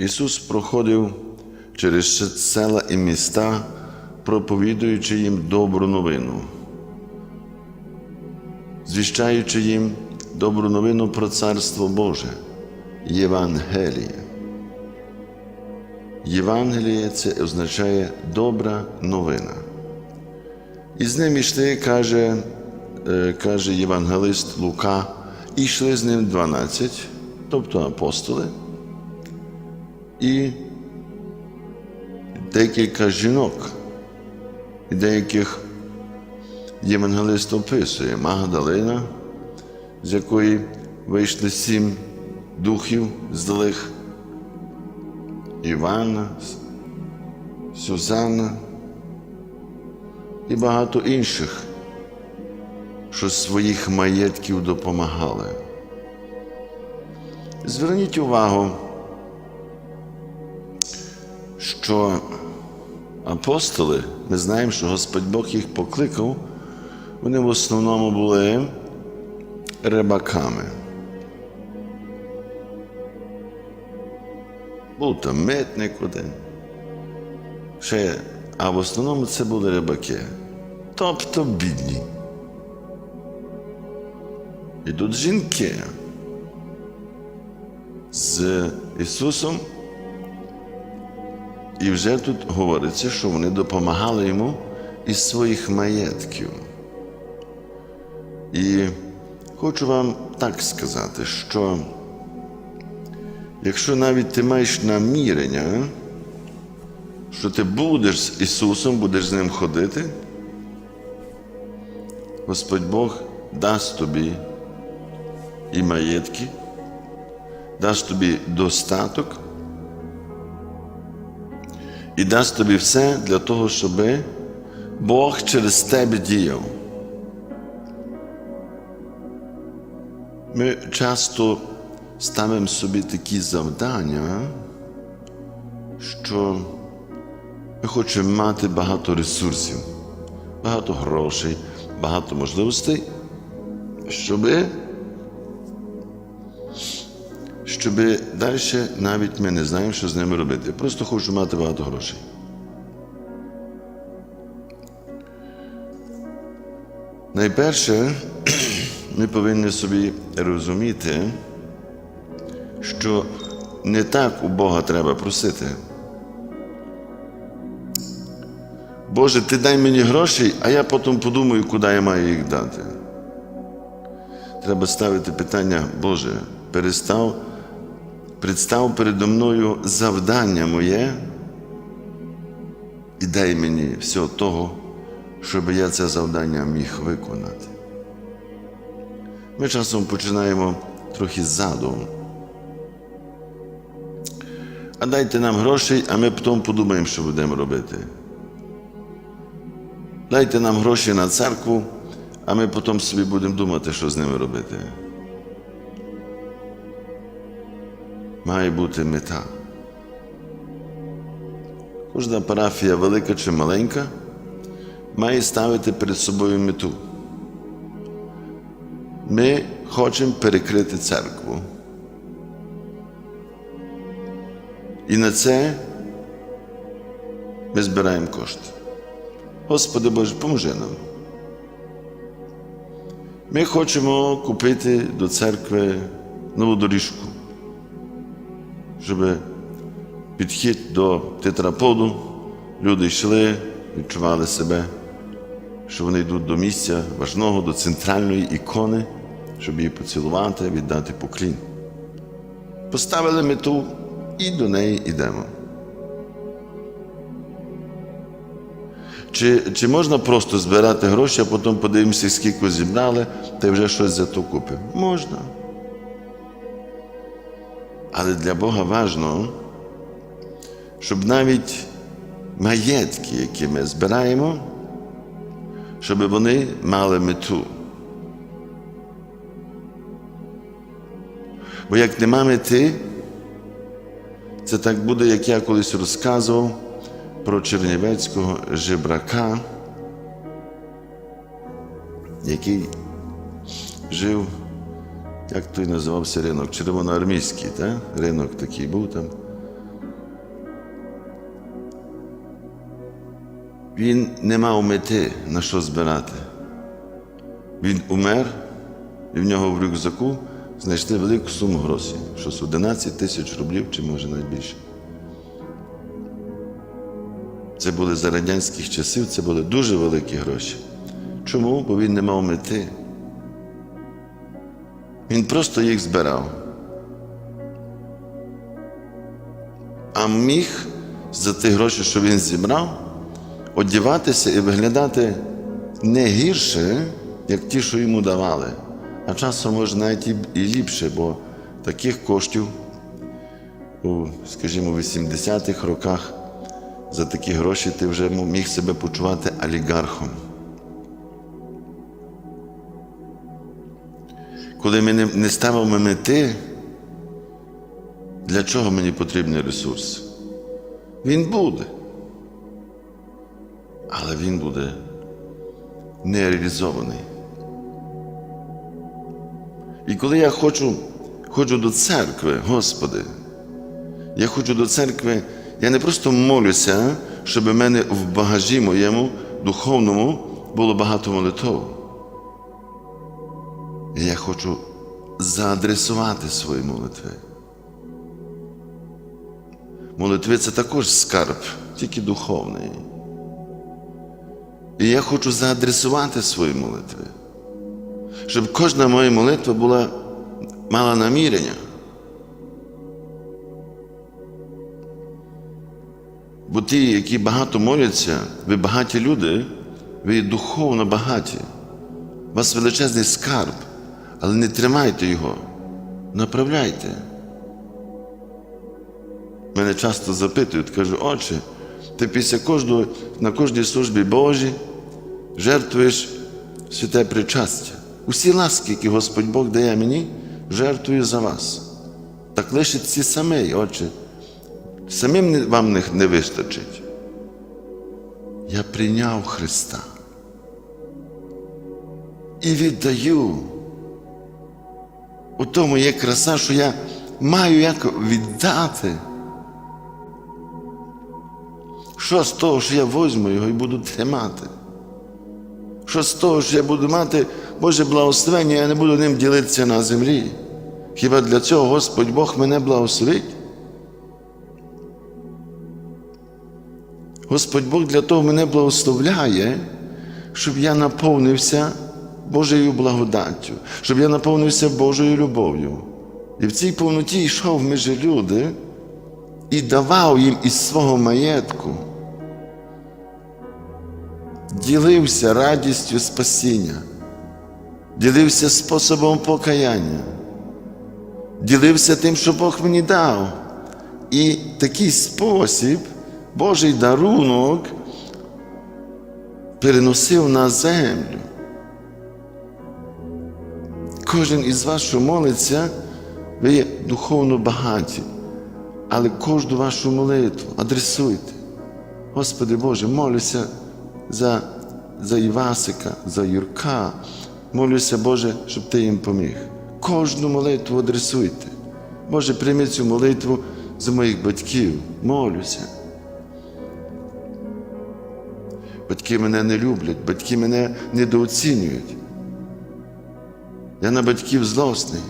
Ісус проходив через села і міста, проповідуючи їм добру новину, звіщаючи їм добру новину про Царство Боже, Євангеліє. Євангеліє це означає добра новина. І з ним йшли, каже, е, каже євангелист Лука, і йшли з ним 12, тобто апостоли, і декілька жінок, деяких євангелист описує Магдалина, з якої вийшли сім духів злих, Івана, Сюзанна і багато інших, що своїх маєтків допомагали. Зверніть увагу, що апостоли, ми знаємо, що Господь Бог їх покликав, вони в основному були рибаками. Був там митник один. Ще, а в основному це були рибаки. Тобто бідні. І тут жінки з Ісусом. І вже тут говориться, що вони допомагали йому із своїх маєтків. І хочу вам так сказати, що якщо навіть ти маєш намірення, що ти будеш з Ісусом, будеш з Ним ходити, Господь Бог дасть тобі і маєтки, дасть тобі достаток і дасть тобі все для того, щоб Бог через тебе діяв. Ми часто ставимо собі такі завдання, що ми хочемо мати багато ресурсів, багато грошей, багато можливостей, щоби щоб далі навіть ми не знаємо, що з ними робити. Я просто хочу мати багато грошей. Найперше, ми повинні собі розуміти, що не так у Бога треба просити. Боже, ти дай мені грошей, а я потім подумаю, куди я маю їх дати. Треба ставити питання, Боже, перестав представ передо мною завдання моє і дай мені всього того, щоб я це завдання міг виконати. Ми часом починаємо трохи ззаду. А дайте нам грошей, а ми потім подумаємо, що будемо робити. Дайте нам гроші на церкву, а ми потім собі будемо думати, що з ними робити. Має бути мета. Кожна парафія, велика чи маленька, має ставити перед собою мету. Ми хочемо перекрити церкву. І на це ми збираємо кошти. Господи Боже, поможи нам. Ми хочемо купити до церкви нову доріжку щоб підхід до тетраподу люди йшли, відчували себе, що вони йдуть до місця важного, до центральної ікони, щоб її поцілувати, віддати поклін. Поставили мету і до неї йдемо. Чи чи можна просто збирати гроші, а потім подивимося, скільки зібрали, та вже щось за то купимо? Можна. Але для Бога важливо, щоб навіть маєтки, які ми збираємо, щоб вони мали мету. Бо як нема мети, це так буде, як я колись розказував про чернівецького жебрака, який жив як той називався ринок, червоноармійський, так? ринок такий був там. Він не мав мети на що збирати. Він умер, і в нього в рюкзаку знайшли велику суму грошей, щось 11 тисяч рублів чи може навіть більше. Це були за радянських часів, це були дуже великі гроші. Чому? Бо він не мав мети. Він просто їх збирав. А міг за ті гроші, що він зібрав, одягатися і виглядати не гірше, як ті, що йому давали. А часом може навіть і ліпше, бо таких коштів у, скажімо, 80-х роках за такі гроші ти вже міг себе почувати олігархом. Коли ми не, ставимо мети, для чого мені потрібний ресурс? Він буде. Але він буде не реалізований. І коли я хочу, ходжу до церкви, Господи, я ходжу до церкви, я не просто молюся, щоб в мене в багажі моєму духовному було багато молитв. Я хочу заадресувати свої молитви. Молитви це також скарб, тільки духовний. І я хочу заадресувати свої молитви, щоб кожна моя молитва була, мала намірення. Бо ті, які багато моляться, ви багаті люди, ви духовно багаті. У вас величезний скарб, але не тримайте його, направляйте. Мене часто запитують, кажуть, отче, ти після кожного, на кожній службі Божій жертвуєш святе причастя. Усі ласки, які Господь Бог дає мені, жертвую за вас. Так лише ці самі, отче, самим вам не, не вистачить. Я прийняв Христа і віддаю. У тому є краса, що я маю як віддати. Що з того, що я возьму його і буду тримати? Що з того, що я буду мати Боже благословення, я не буду ним ділитися на землі? Хіба для цього Господь Бог мене благословить? Господь Бог для того мене благословляє, щоб я наповнився Божою благодаттю, щоб я наповнився Божою любов'ю. І в цій повноті йшов між люди і давав їм із свого маєтку, ділився радістю спасіння, ділився способом покаяння, ділився тим, що Бог мені дав. І такий спосіб, Божий дарунок переносив на землю. Кожен із вас, що молиться, ви є духовно багаті, але кожну вашу молитву адресуйте. Господи Боже, молюся за, за Івасика, за Юрка. Молюся, Боже, щоб Ти їм поміг. Кожну молитву адресуйте. Боже, прийми цю молитву за моїх батьків. Молюся. Батьки мене не люблять, батьки мене недооцінюють. Я на батьків злосний,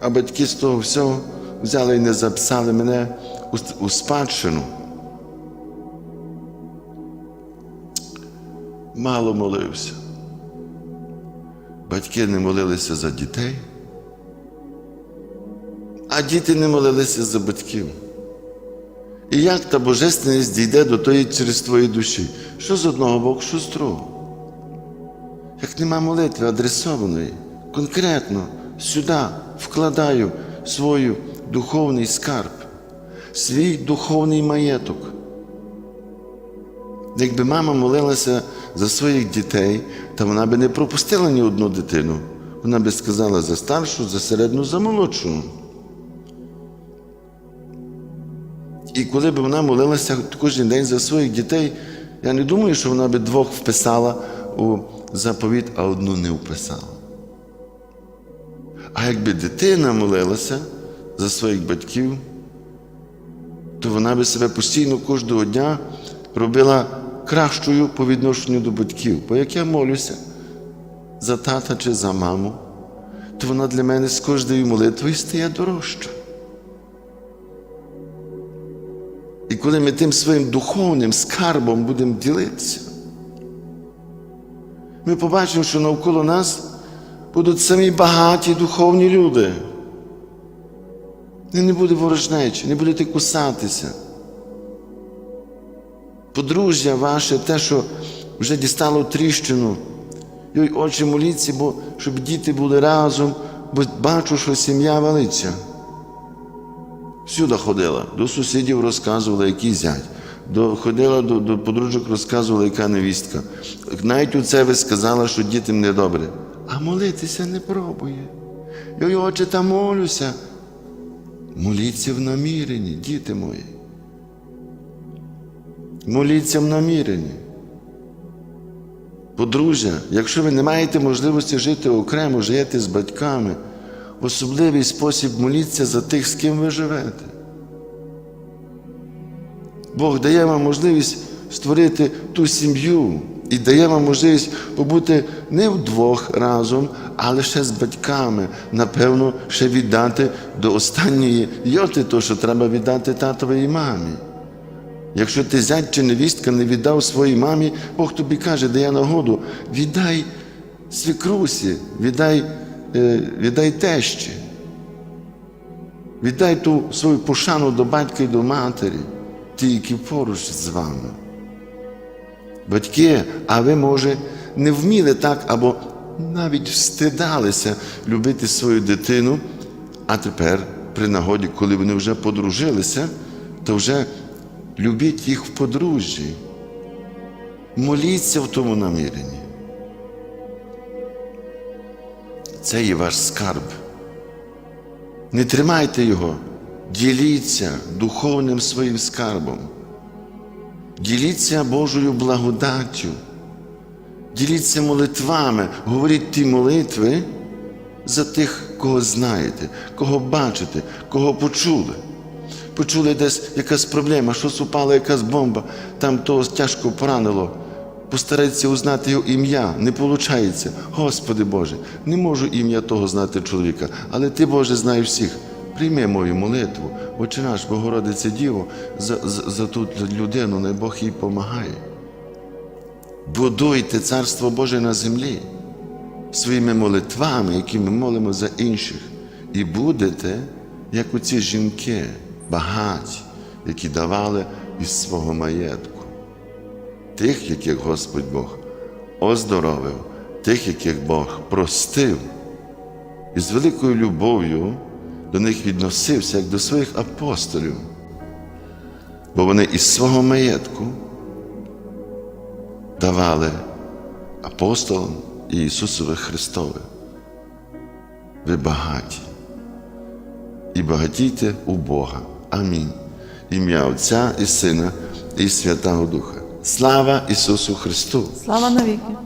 а батьки з того всього взяли і не записали мене у, спадщину. Мало молився. Батьки не молилися за дітей, а діти не молилися за батьків. І як та божественність дійде до тої через твої душі? Що з одного боку, що з другого? Як нема молитви адресованої, конкретно сюди вкладаю свою духовний скарб, свій духовний маєток. Якби мама молилася за своїх дітей, то вона би не пропустила ні одну дитину. Вона би сказала за старшу, за середню, за молодшу. І коли б вона молилася кожен день за своїх дітей, я не думаю, що вона би двох вписала у заповіт, а одну не вписала. А якби дитина молилася за своїх батьків, то вона би себе постійно кожного дня робила кращою по відношенню до батьків. Бо як я молюся за тата чи за маму, то вона для мене з кожною молитвою стає дорожча. І коли ми тим своїм духовним скарбом будемо ділитися, ми побачимо, що навколо нас будуть самі багаті духовні люди. Не буде ворожнечі, не будете кусатися. Подружжя ваше, те, що вже дістало тріщину. Йой, очі моліться, бо щоб діти були разом, бо бачу, що сім'я валиться. Всюди ходила, до сусідів розказувала, який зять. До, ходила до, до подружок, розказувала, яка невістка. Навіть у це ви сказала, що дітям недобре. А молитися не пробує. Я й очі та молюся. Моліться в наміренні, діти мої. Моліться в наміренні. Подружжя, якщо ви не маєте можливості жити окремо, жити з батьками, особливий спосіб моліться за тих, з ким ви живете. Бог дає вам можливість створити ту сім'ю і дає вам можливість побути не вдвох разом, а лише з батьками, напевно, ще віддати до останньої йоти, то, що треба віддати татові і мамі. Якщо ти зять чи невістка не віддав своїй мамі, Бог тобі каже, дає нагоду, віддай свікрусі, віддай, е, віддай тещі, віддай ту свою пошану до батька і до матері, ті, які поруч з вами. Батьки, а ви, може, не вміли так або навіть встидалися любити свою дитину, а тепер, при нагоді, коли вони вже подружилися, то вже любіть їх в подружжі. Моліться в тому наміренні. Це є ваш скарб. Не тримайте його, діліться духовним своїм скарбом. Діліться Божою благодаттю, діліться молитвами, говоріть ті молитви за тих, кого знаєте, кого бачите, кого почули. Почули десь якась проблема, щось упала якась бомба, там того тяжко поранило. Постарайтеся узнати його ім'я, не виходить. Господи Боже, не можу ім'я того знати чоловіка, але Ти, Боже, знаєш всіх. Прийми мою молитву, Отче наш, Богородице Діво, за, за, за ту людину, най Бог їй помагає. Будуйте Царство Боже на землі своїми молитвами, які ми молимо за інших, і будете, як оці жінки, багаті, які давали із свого маєтку. Тих, яких Господь Бог оздоровив, тих, яких Бог простив, і з великою любов'ю до них відносився як до своїх апостолів, бо вони із свого маєтку давали апостолам і Ісусові Христове. Ви багаті і багатійте у Бога. Амінь. Ім'я Отця і Сина і Святого Духа. Слава Ісусу Христу! Слава навіки!